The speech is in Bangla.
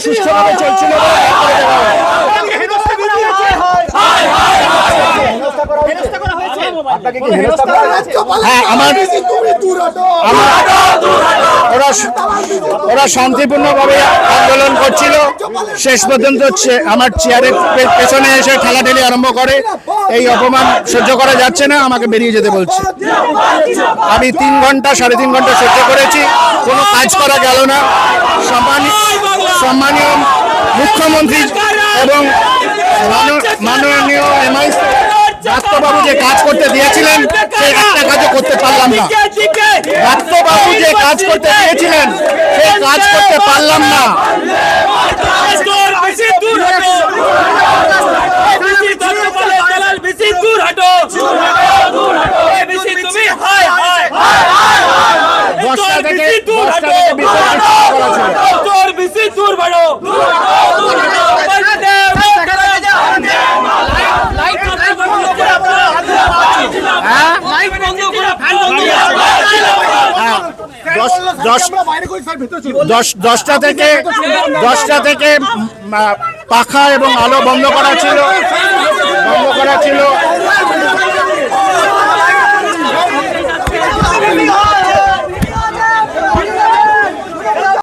সুষ্ঠুভাবে চলছিল। হয়। ওরা শান্তিপূর্ণভাবে আন্দোলন করছিল। শেষ পর্যন্ত আমার চেয়ারের পেছনে এসে ঠেলাঠেলি আরম্ভ করে। এই অপমান সহ্য করা যাচ্ছে না, আমাকে বেরিয়ে যেতে বলছে। আমি তিন ঘণ্টা, সাড়ে তিন ঘণ্টা সহ্য করেছি, কোনো কাজ করা গেল না। সম্মানি- সম্মানীয় মুখ্যমন্ত্রী এবং মাননীয়- মাননীয় এমআই ডাক্তারবাবু যে কাজ করতে দিয়েছিলেন সেই একটা কাজও করতে পারলাম না। ডাক্তারবাবু যে কাজ করতে দিয়েছিলেন সেই কাজ করতে পারলাম না। দশটা থেকে দশটা থেকে দশটা থেকে দশটা থেকে পাখা এবং আলো বন্ধ করা ছিল। বন্ধ করা ছিল।